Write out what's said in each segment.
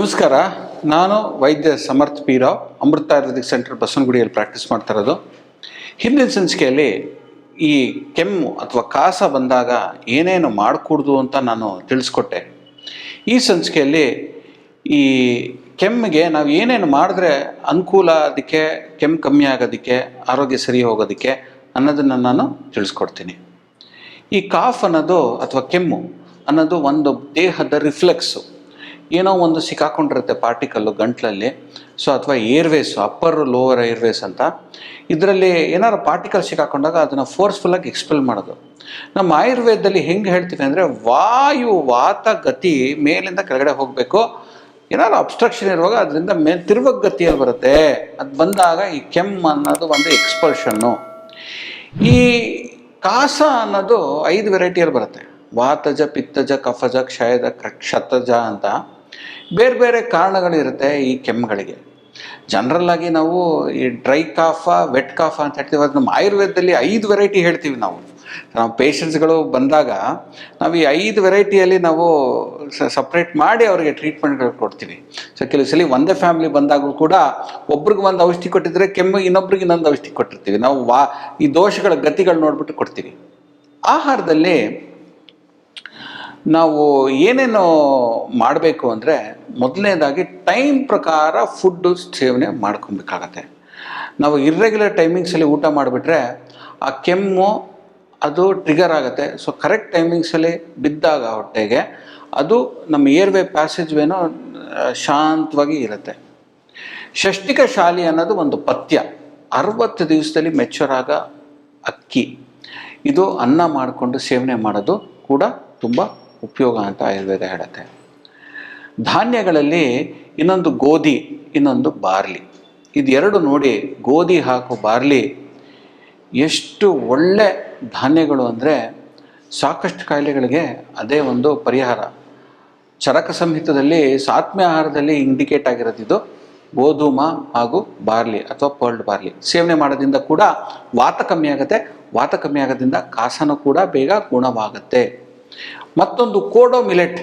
ನಮಸ್ಕಾರ. ನಾನು ವೈದ್ಯ ಸಮರ್ಥ್ ಪಿ ರಾವ್, ಅಮೃತ ಆಯುರ್ವೇದಿಕ್ ಸೆಂಟರ್ ಬಸವನಗುಡಿಯಲ್ಲಿ ಪ್ರಾಕ್ಟೀಸ್ ಮಾಡ್ತಾ ಇರೋದು. ಹಿಂದಿನ ಸಂಚಿಕೆಯಲ್ಲಿ ಈ ಕೆಮ್ಮು ಅಥವಾ ಕಾಸ ಬಂದಾಗ ಏನೇನು ಮಾಡಕೂಡ್ದು ಅಂತ ನಾನು ತಿಳಿಸ್ಕೊಟ್ಟೆ. ಈ ಸಂಚಿಕೆಯಲ್ಲಿ ಈ ಕೆಮ್ಮಿಗೆ ನಾವು ಏನೇನು ಮಾಡಿದ್ರೆ ಅನುಕೂಲ ಅದಕ್ಕೆ ಕೆಮ್ಮು ಕಮ್ಮಿ ಆಗೋದಕ್ಕೆ, ಆರೋಗ್ಯ ಸರಿ ಹೋಗೋದಕ್ಕೆ ಅನ್ನೋದನ್ನು ನಾನು ತಿಳಿಸ್ಕೊಡ್ತೀನಿ. ಈ ಕಾಫ್ ಅನ್ನೋದು ಅಥವಾ ಕೆಮ್ಮು ಅನ್ನೋದು ಒಂದು ದೇಹದ ರಿಫ್ಲೆಕ್ಸು. ಏನೋ ಒಂದು ಸಿಕ್ಕಾಕೊಂಡಿರುತ್ತೆ ಪಾರ್ಟಿಕಲ್ಲು ಗಂಟ್ಲಲ್ಲಿ ಸೊ ಅಥವಾ ಏರ್ವೇಸು ಅಪ್ಪರ್ ಲೋವರ್ ಏರ್ವೇಸ್ ಅಂತ. ಇದರಲ್ಲಿ ಏನಾದ್ರು ಪಾರ್ಟಿಕಲ್ ಸಿಕ್ಕಾಕೊಂಡಾಗ ಅದನ್ನು ಫೋರ್ಸ್ಫುಲ್ಲಾಗಿ ಎಕ್ಸ್ಪೆಲ್ ಮಾಡೋದು. ನಮ್ಮ ಆಯುರ್ವೇದದಲ್ಲಿ ಹೆಂಗೆ ಹೇಳ್ತೀವಿ ಅಂದರೆ, ವಾಯು ವಾತ ಗತಿ ಮೇಲಿಂದ ಕೆಳಗಡೆ ಹೋಗಬೇಕು. ಏನಾದ್ರು ಅಬ್ಸ್ಟ್ರಕ್ಷನ್ ಇರುವಾಗ ಅದರಿಂದ ಮೇ ತಿರುವಗತಿಯಲ್ಲಿ ಬರುತ್ತೆ. ಅದು ಬಂದಾಗ ಈ ಕೆಮ್ಮು ಅನ್ನೋದು ಒಂದು ಎಕ್ಸ್ಪಲ್ಷನ್ನು ಈ ಕಾಸ ಅನ್ನೋದು ಐದು ವೆರೈಟಿಯಲ್ಲಿ ಬರುತ್ತೆ. ವಾತಜ, ಪಿತ್ತಜ, ಕಫಜ, ಕ್ಷಯದ, ಕ್ಷತಜ ಅಂತ. ಬೇರೆ ಬೇರೆ ಕಾರಣಗಳಿರುತ್ತೆ ಈ ಕೆಮ್ಮುಗಳಿಗೆ. ಜನರಲ್ ಆಗಿ ನಾವು ಈ ಡ್ರೈ ಕಾಫ ವೆಟ್ ಕಾಫ ಅಂತ ಹೇಳ್ತೀವಿ. ಅದು ನಮ್ಮ ಆಯುರ್ವೇದದಲ್ಲಿ ಐದು ವೆರೈಟಿ ಹೇಳ್ತೀವಿ ನಾವು. ನಾವು ಪೇಷಂಟ್ಸ್ಗಳು ಬಂದಾಗ ನಾವು ಈ ಐದು ವೆರೈಟಿಯಲ್ಲಿ ನಾವು ಸಪ್ರೇಟ್ ಮಾಡಿ ಅವರಿಗೆ ಟ್ರೀಟ್ಮೆಂಟ್ಗಳು ಕೊಡ್ತೀವಿ. ಸೊ ಕೆಲವು ಸಲ ಒಂದೇ ಫ್ಯಾಮಿಲಿ ಬಂದಾಗಲೂ ಕೂಡ ಒಬ್ರಿಗೆ ಒಂದು ಔಷಧಿ ಕೊಟ್ಟಿದ್ರೆ ಕೆಮ್ಮು ಇನ್ನೊಬ್ರಿಗೆ ಇನ್ನೊಂದು ಔಷಧಿ ಕೊಟ್ಟಿರ್ತೀವಿ. ನಾವು ವಾ, ಈ ದೋಷಗಳ ಗತಿಗಳು ನೋಡ್ಬಿಟ್ಟು ಕೊಡ್ತೀವಿ. ಆಹಾರದಲ್ಲಿ ನಾವು ಏನೇನು ಮಾಡಬೇಕು ಅಂದರೆ ಮೊದಲನೇದಾಗಿ ಟೈಮ್ ಪ್ರಕಾರ ಫುಡ್ಡು ಸೇವನೆ ಮಾಡ್ಕೊಬೇಕಾಗತ್ತೆ ನಾವು ಇರ್ರೆಗ್ಯುಲರ್ ಟೈಮಿಂಗ್ಸಲ್ಲಿ ಊಟ ಮಾಡಿಬಿಟ್ರೆ ಆ ಕೆಮ್ಮು ಅದು ಟ್ರಿಗರ್ ಆಗುತ್ತೆ. ಸೊ ಕರೆಕ್ಟ್ ಟೈಮಿಂಗ್ಸಲ್ಲಿ ಬಿದ್ದಾಗ ಹೊಟ್ಟೆಗೆ ಅದು ನಮ್ಮ ಏರ್ವೇ ಪ್ಯಾಸೇಜ್ ವೇನೋ ಶಾಂತವಾಗಿ ಇರುತ್ತೆ. ಷಷ್ಟಿಕ ಶಾಲಿ ಅನ್ನೋದು ಒಂದು ಪಥ್ಯ. ಅರವತ್ತು ದಿವಸದಲ್ಲಿ ಮೆಚ್ಯೂರ್ ಆಗ ಅಕ್ಕಿ. ಇದು ಅನ್ನ ಮಾಡಿಕೊಂಡು ಸೇವನೆ ಮಾಡೋದು ಕೂಡ ತುಂಬ ಉಪಯೋಗ ಅಂತ ಆಯುರ್ವೇದ ಹೇಳುತ್ತೆ. ಧಾನ್ಯಗಳಲ್ಲಿ ಇನ್ನೊಂದು ಗೋಧಿ, ಇನ್ನೊಂದು ಬಾರ್ಲಿ. ಇದೆರಡು ನೋಡಿ ಗೋಧಿ ಹಾಕು ಬಾರ್ಲಿ ಎಷ್ಟು ಒಳ್ಳೆ ಧಾನ್ಯಗಳು ಅಂದರೆ ಸಾಕಷ್ಟು ಕಾಯಿಲೆಗಳಿಗೆ ಅದೇ ಒಂದು ಪರಿಹಾರ. ಚರಕ ಸಂಹಿತದಲ್ಲಿ ಸಾತ್ಮ್ಯ ಆಹಾರದಲ್ಲಿ ಇಂಡಿಕೇಟ್ ಆಗಿರೋದಿದ್ದು ಗೋಧೂಮ ಹಾಗೂ ಬಾರ್ಲಿ ಅಥವಾ ಪರ್ಲ್ಡ್ ಬಾರ್ಲಿ. ಸೇವನೆ ಮಾಡೋದ್ರಿಂದ ಕೂಡ ವಾತ ಕಮ್ಮಿ ಆಗುತ್ತೆ, ವಾತ ಕಮ್ಮಿ ಆಗೋದ್ರಿಂದ ಕಾಸನೂ ಕೂಡ ಬೇಗ ಗುಣವಾಗುತ್ತೆ. ಮತ್ತೊಂದು ಕೋಡೋ ಮಿಲೆಟ್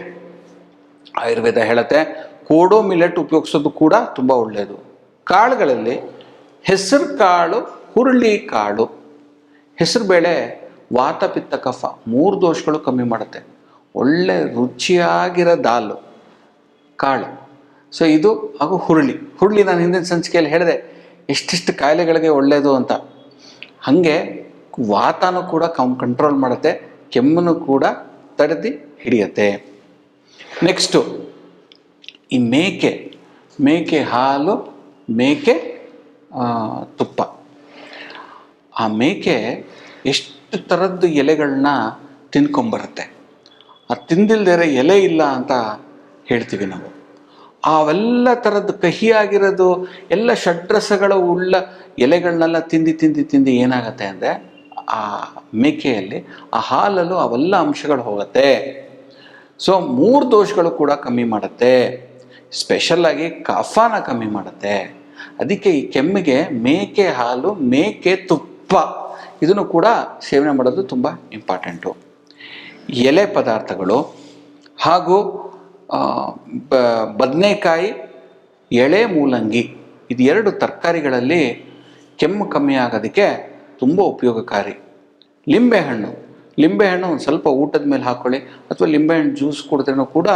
ಆಯುರ್ವೇದ ಹೇಳುತ್ತೆ. ಕೋಡೋ ಮಿಲೆಟ್ ಉಪಯೋಗಿಸೋದು ಕೂಡ ತುಂಬ ಒಳ್ಳೆಯದು. ಕಾಳುಗಳಲ್ಲಿ ಹೆಸರು ಕಾಳು, ಹುರುಳಿ ಕಾಳು ಹೆಸರುಬೇಳೆ ವಾತ ಪಿತ್ತ ಕಫ ಮೂರು ದೋಷಗಳು ಕಮ್ಮಿ ಮಾಡುತ್ತೆ. ಒಳ್ಳೆ ರುಚಿಯಾಗಿರೋ ದಾಲು, ಕಾಳು. ಸೊ ಇದು ಹಾಗೂ ಹುರುಳಿ. ಹುರುಳಿ ನಾನು ಹಿಂದಿನ ಸಂಚಿಕೆಯಲ್ಲಿ ಹೇಳಿದೆ, ಎಷ್ಟೆಷ್ಟು ಕಾಯಿಲೆಗಳಿಗೆ ಒಳ್ಳೆಯದು ಅಂತ. ಹಾಗೆ ವಾತನೂ ಕೂಡ ಕಮ್ ಕಂಟ್ರೋಲ್ ಮಾಡುತ್ತೆ, ಕೆಮ್ಮನ್ನು ಕೂಡ ತಡೆದು ಹಿಡಿಯುತ್ತೆ. ನೆಕ್ಸ್ಟು ಈ ಮೇಕೆ ಮೇಕೆ ಹಾಲು, ಮೇಕೆ ತುಪ್ಪ. ಆ ಮೇಕೆ ಎಷ್ಟು ಥರದ್ದು ಎಲೆಗಳನ್ನ ತಿನ್ಕೊಂಬರುತ್ತೆ? ಆ ತಿಂದಿಲ್ದೇ ಎಲೆ ಇಲ್ಲ ಅಂತ ಹೇಳ್ತೀವಿ ನಾವು. ಅವೆಲ್ಲ ಥರದ್ದು ಕಹಿಯಾಗಿರೋದು, ಎಲ್ಲ ಷಡ್ರಸಗಳ ಉಳ್ಳ ಎಲೆಗಳನ್ನೆಲ್ಲ ತಿಂದು ತಿಂದು ತಿಂದು ಏನಾಗುತ್ತೆ ಅಂದರೆ ಆ ಮೇಕೆಯಲ್ಲಿ ಆ ಹಾಲಲ್ಲೂ ಅವೆಲ್ಲ ಅಂಶಗಳು ಹೋಗುತ್ತೆ. ಸೊ ಮೂರು ದೋಷಗಳು ಕೂಡ ಕಮ್ಮಿ ಮಾಡುತ್ತೆ. ಸ್ಪೆಷಲ್ಲಾಗಿ ಕಫಾನ ಕಮ್ಮಿ ಮಾಡುತ್ತೆ. ಅದಕ್ಕೆ ಈ ಕೆಮ್ಮಿಗೆ ಮೇಕೆ ಹಾಲು, ಮೇಕೆ ತುಪ್ಪ ಇದನ್ನು ಕೂಡ ಸೇವನೆ ಮಾಡೋದು ತುಂಬ ಇಂಪಾರ್ಟೆಂಟು ಎಲೆ ಪದಾರ್ಥಗಳು ಹಾಗೂ ಬದನೆಕಾಯಿ, ಎಳೆ ಮೂಲಂಗಿ, ಇದು ಎರಡು ತರಕಾರಿಗಳಲ್ಲಿ ಕೆಮ್ಮು ಕಮ್ಮಿ ಆಗೋದಕ್ಕೆ ತುಂಬ ಉಪಯೋಗಕಾರಿ. ಲಿಂಬೆಹಣ್ಣು ಲಿಂಬೆಹಣ್ಣು ಒಂದು ಸ್ವಲ್ಪ ಊಟದ ಮೇಲೆ ಹಾಕ್ಕೊಳ್ಳಿ ಅಥವಾ ಲಿಂಬೆಹಣ್ಣು ಜ್ಯೂಸ್ ಕುಡಿದ್ರೂ ಕೂಡ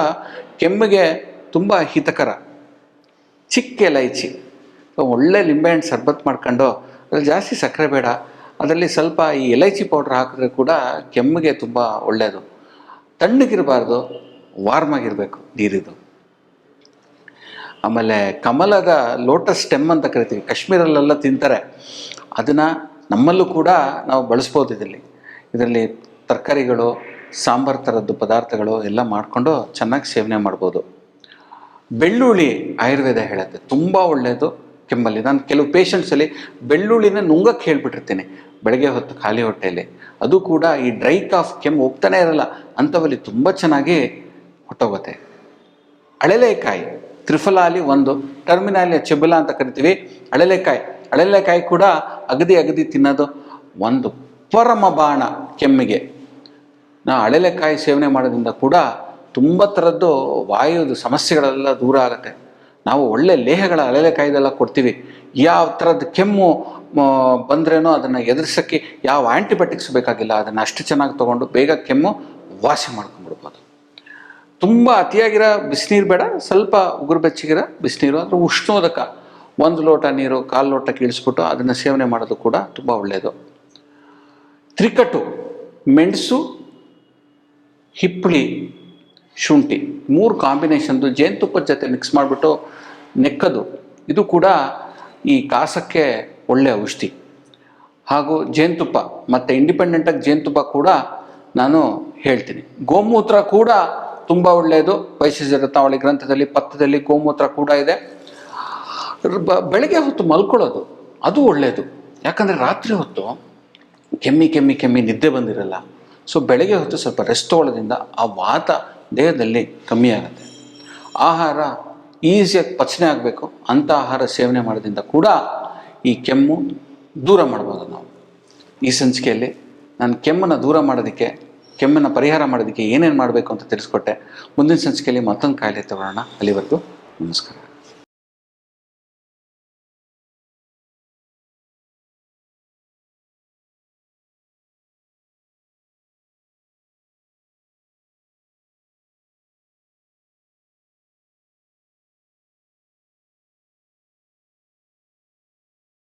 ಕೆಮ್ಮಿಗೆ ತುಂಬ ಹಿತಕರ. ಚಿಕ್ಕ ಎಲೈಚಿ ಒಳ್ಳೆ ಲಿಂಬೆಹಣ್ಣು ಶರ್ಬತ್ ಮಾಡ್ಕೊಂಡು, ಅದ್ರಲ್ಲಿ ಜಾಸ್ತಿ ಸಕ್ಕರೆ ಬೇಡ. ಅದರಲ್ಲಿ ಸ್ವಲ್ಪ ಈ ಎಲೈಚಿ ಪೌಡ್ರ್ ಹಾಕಿದ್ರೆ ಕೂಡ ಕೆಮ್ಮಿಗೆ ತುಂಬ ಒಳ್ಳೆಯದು ತಣ್ಣಗಿರಬಾರ್ದು ವಾರ್ಮ್ ಆಗಿರಬೇಕು ನೀರಿದು. ಆಮೇಲೆ ಕಮಲದ ಲೋಟಸ್ ಸ್ಟೆಮ್ ಅಂತ ಕರಿತೀವಿ. ಕಾಶ್ಮೀರಲ್ಲೆಲ್ಲ ತಿಂತಾರೆ. ಅದನ್ನು ನಮ್ಮಲ್ಲೂ ಕೂಡ ನಾವು ಬಳಸ್ಬೋದು ಇದರಲ್ಲಿ. ಇದರಲ್ಲಿ ತರಕಾರಿಗಳು, ಸಾಂಬಾರು ಥರದ್ದು ಪದಾರ್ಥಗಳು ಎಲ್ಲ ಮಾಡಿಕೊಂಡು ಚೆನ್ನಾಗಿ ಸೇವನೆ ಮಾಡ್ಬೋದು. ಬೆಳ್ಳುಳ್ಳಿ ಆಯುರ್ವೇದ ಹೇಳುತ್ತೆ, ತುಂಬ ಒಳ್ಳೆಯದು ಕೆಮ್ಮಲ್ಲಿ. ನಾನು ಕೆಲವು ಪೇಷಂಟ್ಸಲ್ಲಿ ಬೆಳ್ಳುಳ್ಳಿನ ನುಂಗಕ್ಕೆ ಹೇಳ್ಬಿಟ್ಟಿರ್ತೀನಿ, ಬೆಳಗ್ಗೆ ಹೊತ್ತು ಖಾಲಿ ಹೊಟ್ಟೆಯಲ್ಲಿ. ಅದು ಕೂಡ ಈ ಡ್ರೈ ಕಾಫ್ ಕೆಮ್ಮು ಹೋಗ್ತಾನೆ ಇರಲ್ಲ, ಅಂಥವಲ್ಲಿ ತುಂಬ ಚೆನ್ನಾಗಿ ಹೊಟ್ಟೋಗುತ್ತೆ. ಅಳಲೆಕಾಯಿ, ತ್ರಿಫಲಾಲಿ ಒಂದು ಟರ್ಮಿನಾಲಿ ಚೆಬುಲ ಅಂತ ಕರಿತೀವಿ, ಅಳಲೆಕಾಯಿ. ಅಳಲೆಕಾಯಿ ಕೂಡ ಅಗದಿ ಅಗದಿ ತಿನ್ನೋದು ಒಂದು ಪರಮ ಬಾಣ ಕೆಮ್ಮಿಗೆ. ನಾ ಅಳಲೆಕಾಯಿ ಸೇವನೆ ಮಾಡೋದ್ರಿಂದ ಕೂಡ ತುಂಬ ಥರದ್ದು ವಾಯುದು ಸಮಸ್ಯೆಗಳೆಲ್ಲ ದೂರ ಆಗುತ್ತೆ. ನಾವು ಒಳ್ಳೆ ಲೇಹಗಳ ಅಲೆಲೆಕಾಯ್ದೆಲ್ಲ ಕೊಡ್ತೀವಿ. ಯಾವ ಥರದ ಕೆಮ್ಮು ಬಂದ್ರೇನೋ ಅದನ್ನು ಎದುರಿಸೋಕ್ಕೆ ಯಾವ ಆ್ಯಂಟಿಬಯೋಟಿಕ್ಸ್ ಬೇಕಾಗಿಲ್ಲ, ಅದನ್ನು ಅಷ್ಟು ಚೆನ್ನಾಗಿ ತೊಗೊಂಡು ಬೇಗ ಕೆಮ್ಮು ವಾಸಿ ಮಾಡ್ಕೊಂಡ್ಬಿಡ್ಬೋದು. ತುಂಬ ಅತಿಯಾಗಿರೋ ಬಿಸಿನೀರು ಬೇಡ, ಸ್ವಲ್ಪ ಉಗುರು ಬೆಚ್ಚಗಿರೋ ಬಿಸಿನೀರು ಅಂದರೆ ಉಷ್ಣೋದಕ ಒಂದು ಲೋಟ ನೀರು, ಕಾಲು ಲೋಟಕ್ಕೆ ಇಳಿಸ್ಬಿಟ್ಟು ಅದನ್ನು ಸೇವನೆ ಮಾಡೋದು ಕೂಡ ತುಂಬ ಒಳ್ಳೆಯದು ತ್ರಿಕಟು ಮೆಣಸು, ಹಿಪ್ಪಳಿ, ಶುಂಠಿ. ಮೂರು ಕಾಂಬಿನೇಷನ್ದು ಜೇನುತುಪ್ಪದ ಜೊತೆ ಮಿಕ್ಸ್ ಮಾಡಿಬಿಟ್ಟು ನೆಕ್ಕದು. ಇದು ಕೂಡ ಈ ಕಾಸಕ್ಕೆ ಒಳ್ಳೆಯ ಔಷಧಿ. ಹಾಗೂ ಜೇನುತುಪ್ಪ, ಮತ್ತು ಇಂಡಿಪೆಂಡೆಂಟಾಗಿ ಜೇನುತುಪ್ಪ ಕೂಡ ನಾನು ಹೇಳ್ತೀನಿ. ಗೋಮೂತ್ರ ಕೂಡ ತುಂಬ ಒಳ್ಳೆಯದು ವೈಶಿಷ್ಟ್ಯ ರತ್ನಾವಳಿ ಗ್ರಂಥದಲ್ಲಿ ಪತ್ತದಲ್ಲಿ ಗೋಮೂತ್ರ ಕೂಡ ಇದೆ. ಬ- ಬೆಳಗ್ಗೆ ಹೊತ್ತು ಮಲ್ಕೊಳ್ಳೋದು, ಅದು ಒಳ್ಳೆಯದು ಯಾಕಂದರೆ ರಾತ್ರಿ ಹೊತ್ತು ಕೆಮ್ಮಿ ಕೆಮ್ಮಿ ಕೆಮ್ಮಿ ನಿದ್ದೆ ಬಂದಿರಲ್ಲ. ಸೊ ಬೆಳಗ್ಗೆ ಹೊತ್ತು ಸ್ವಲ್ಪ ರೆಸ್ಟ್ ತೊಗೊಳ್ಳೋದ್ರಿಂದ ಆ ವಾತ ದೇಹದಲ್ಲಿ ಕಮ್ಮಿ ಆಗುತ್ತೆ. ಆಹಾರ ಈಸಿಯಾಗಿ ಪಚನೆ ಆಗಬೇಕು. ಅಂಥ ಆಹಾರ ಸೇವನೆ ಮಾಡೋದ್ರಿಂದ ಕೂಡ ಈ ಕೆಮ್ಮು ದೂರ ಮಾಡ್ಬೋದು ನಾವು. ಈ ಸಂಚಿಕೆಯಲ್ಲಿ ನಾನು ಕೆಮ್ಮನ್ನು ದೂರ ಮಾಡೋದಕ್ಕೆ ಕೆಮ್ಮನ್ನು ಪರಿಹಾರ ಮಾಡೋದಕ್ಕೆ ಏನೇನು ಮಾಡಬೇಕು ಅಂತ ತಿಳಿಸ್ಕೊಟ್ಟೆ. ಮುಂದಿನ ಸಂಚಿಕೆಯಲ್ಲಿ ಮತ್ತೊಂದು ಕಾಯಿಲೆ ತಗೊಳ್ಳೋಣ ಅಲ್ಲಿವರೆಗೂ ನಮಸ್ಕಾರ.